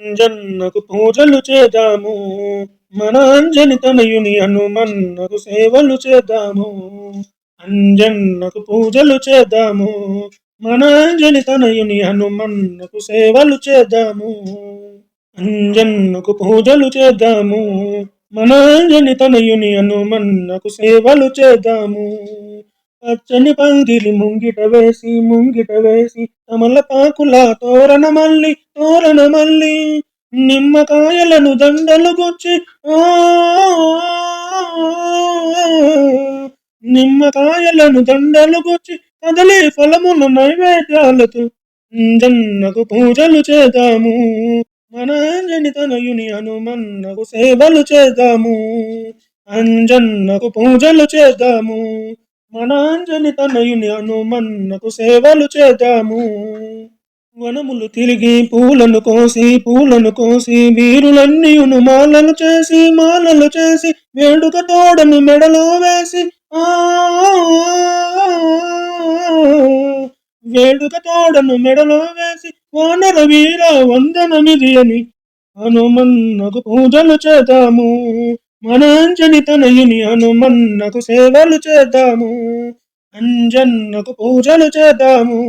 జన్నకు పూజలు చేద్దాము మన అంజని తనయుని హనుమన్నకు సేవలు చేద్దాము అంజన్నకు పూజలు చేద్దాము మన అంజని తనయుని హనుమన్నకు సేవలు చేద్దాము అంజన్నకు పూజలు చేద్దాము మన అంజని తనయుని హనుమన్నకు సేవలు చేద్దాము పచ్చని పందిరి ముంగిట వేసి ముంగిట వేసి కమల పాకుల తోరణ మల్లి తోరణ మల్లి నిమ్మకాయలను దండలు గుచ్చి ఆ నిమ్మకాయలను దండలు గుచ్చి కదలి ఫలముల నైవేద్యాలతో జన్నకు పూజలు చేద్దాము. మన అంజని తనయుని హనుమన్నకు సేవలు చేద్దాము. అంజన్నకు పూజలు చేద్దాము. మనాంజని తనయుని హనుమన్నకు సేవలు చేద్దాము. వనములు తిరిగి పూలను కోసి పూలను కోసి వీరులన్నీయును మాలలు చేసి మాలలు చేసి వేడుక తోడను మెడలో వేసి ఆ వేడుక తోడను మెడలో వేసి వానర వీర వందనమిది అని హనుమన్నకు పూజలు చేద్దాము. మనాంజని తనయుని హనుమన్నకు సేవలు చేద్దాము. అంజన్నకు పూజలు చేద్దాము.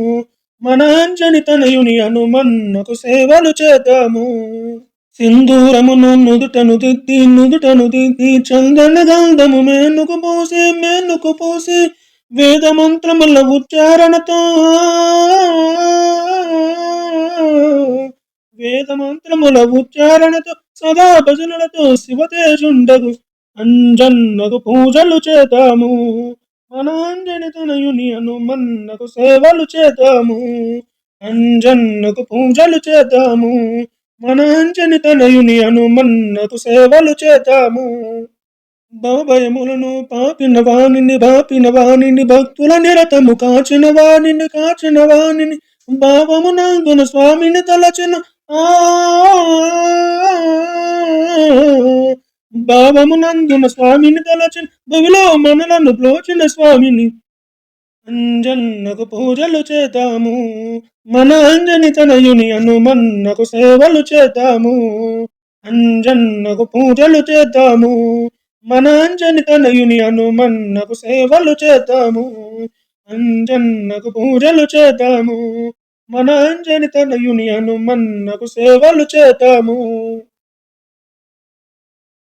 మనాంజని తనయుని హనుమన్నకు సేవలు చేద్దాము. సింధూరమును నుదుటను దిద్ది నుదుటను దిద్ది చందన గంధము మేనుకు పోసి మేనుకు పోసి వేద మంత్రముల ఉచ్చారణతో వేద మంత్రముల ఉచ్చారణతో సదా భజనలతో శివతేజుండగు అంజన్నకు పూజలు చేద్దాము. మనాంజని తనయుని హనుమన్నకు సేవలు చేద్దాము. అంజన్నకు పూజలు చేద్దాము. మనాంజని తనయుని హనుమన్నకు సేవలు చేద్దాము. భయములను పాపిన వాణిని పాపిన వాణిని భక్తుల నిరతము కాచిన వాణిని కాచిన వాణిని భావమునందున స్వామిని తలచిన భావమునందున స్వామిని తలచిన భవిలో మనలను ప్రోచిన స్వామిని. అంజన్నకు పూజలు చేద్దాము మన అంజని తనయుని అనుమన్నకు సేవలు చేద్దాము. అంజన్నకు పూజలు చేద్దాము మన అంజని తనయుని అనుమన్నకు సేవలు చేద్దాము. అంజన్నకు పూజలు చేద్దాము మన అంజని తనయుని హనుమన్నకు సేవలు చేతాము.